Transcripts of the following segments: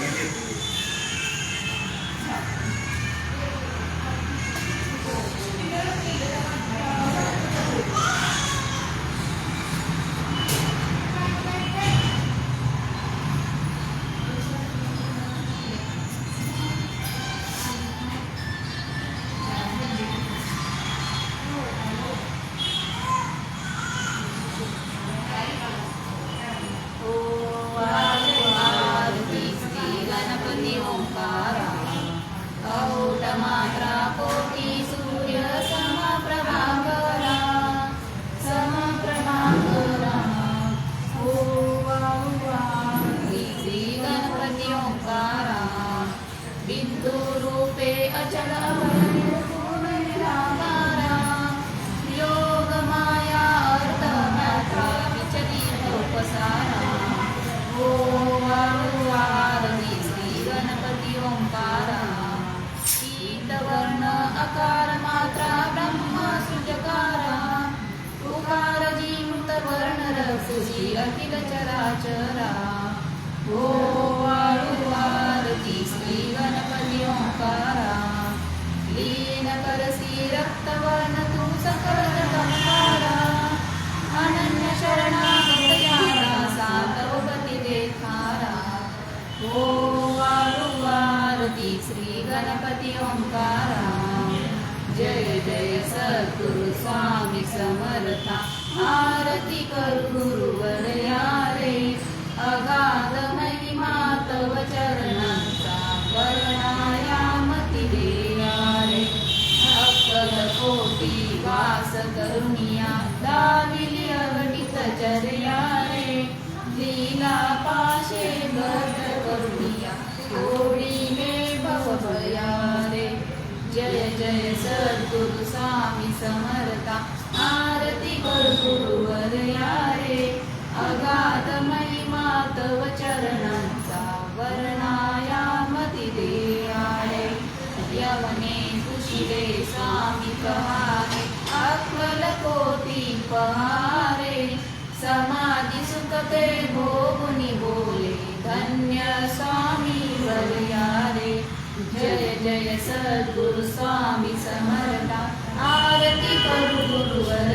आरती गो वाुवाति श्रीगणपति ओङ्कारा लीनकरसि रक्तवर्ण तु सकलकारा ओकारा अनन्यशरणाविदया सा करोपति देखारा गो वाुवाति श्रीगणपति ओङ्कारा जय जय स स्वामी समर्था। आरती कर गुरुवर यारे अगाध महिमा तव चरणांचा वर्णायामती देयारे अक्कल कोटी वास करुणिया दाविली अघटित चर्या रे लीला पाशे भद्र करुणिया थोडी मे भव रे जय जय सद्गुरु स्वामी समर्था. गुरुवर या रे अगाध महिमा तव चरणांचा वर्णायामती देयाळे यवने कुशिले स्वामी पहारे अक्वल कोटी पहारे समाधी सुखते भोगुनी बोले धन्य स्वामी वर्यारे जय जय सद्गुरु स्वामी समर्था आरती करू गुरुवर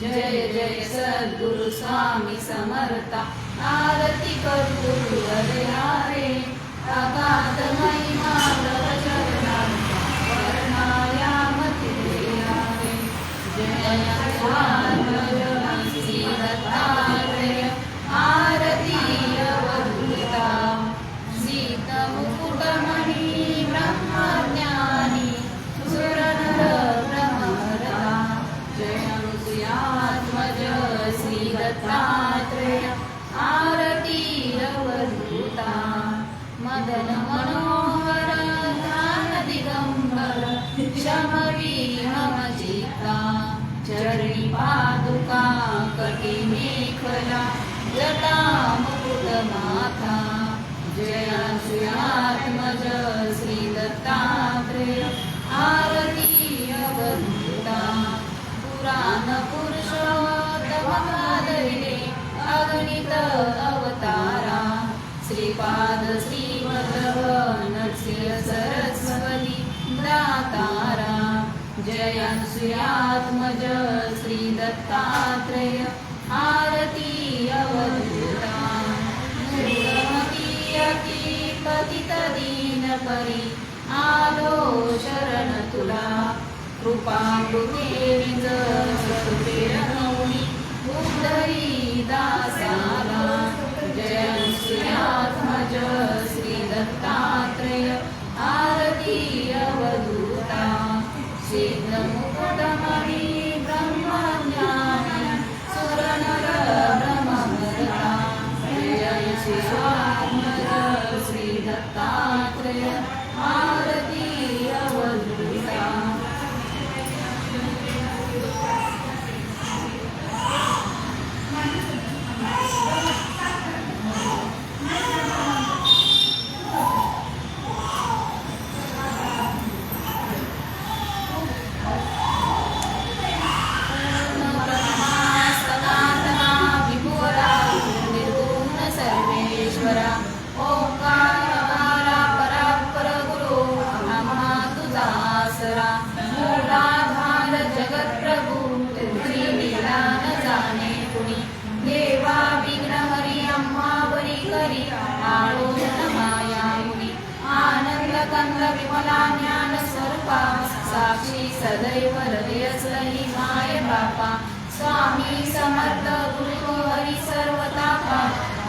जय जय सद्गुरु स्वामी समर्था। आरती करू गुरुवर यारे अगाध महिमा तव चरणांचा वर्णायामती पादुका कटी मेखला जटा मुकुट माथा जय श्रीआत्मज श्री दत्तात्रेय आरती अवधूता। पुराण पुरुषोत्तम अगणित अवतारा। श्रीपाद श्रीवल्लभ नृसिंह सरस्वती दातारा। जय श्रीआत्मज दत्तात्रय आरती अवधूता की पतित परी आलो शरण तुला कृपा दत्तात्रेय सदैव हृदयच ही माय बापा. स्वामी समर्थ गुरु हरी सर्वतापा.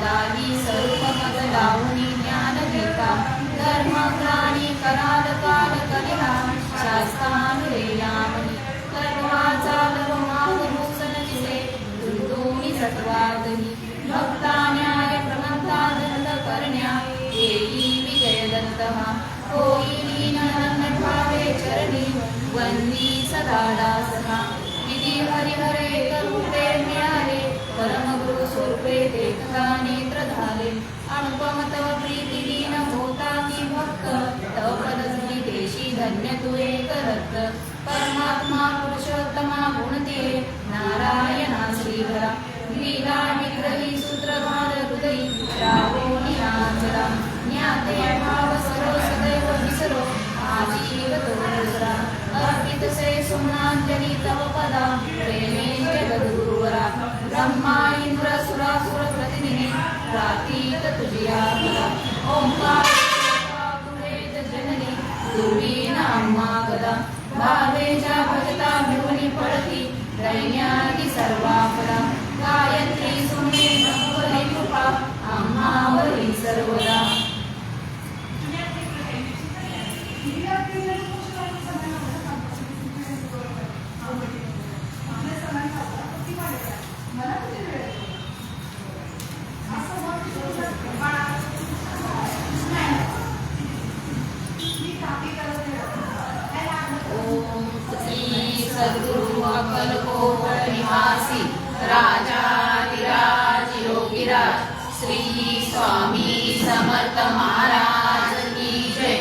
दादी स्वरूप मज लावणी ज्ञान देता धर्म प्राणी कराल काल कलिहा. शास्त्रानुरेयाम देखता नेत्र झाले अनुपम तव प्रीती दीन होता की भक्त तव पदस्मी देशी धन्य तू एक रक्त परमात्मा पुरुषोत्तमा गुणते नारायणा श्रीधरा. लीला विग्रही सूत्रधार हृदयी राहो निरांजला ज्ञाते भाव सरो सदैव विसरो आजीव तो अर्पित से सुमनांजली तव पदा. राजाधिराज श्री स्वामी समर्थ महाराज की जय.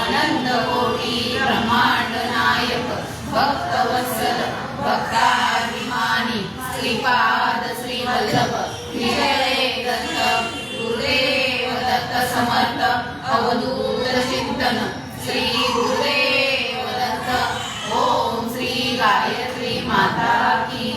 अनंत कोटी ब्रह्मांड नायक भक्त वत्सल भक्ताभिमानी श्रीपाद श्री वल्लभ विजय दत्त गुरुदेव दत्त समर्थ अवधूत चिंतन श्री गुरुदेव दत्त. ओम श्री गायत्री माता की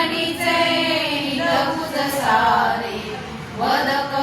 मणिचे सारे वदक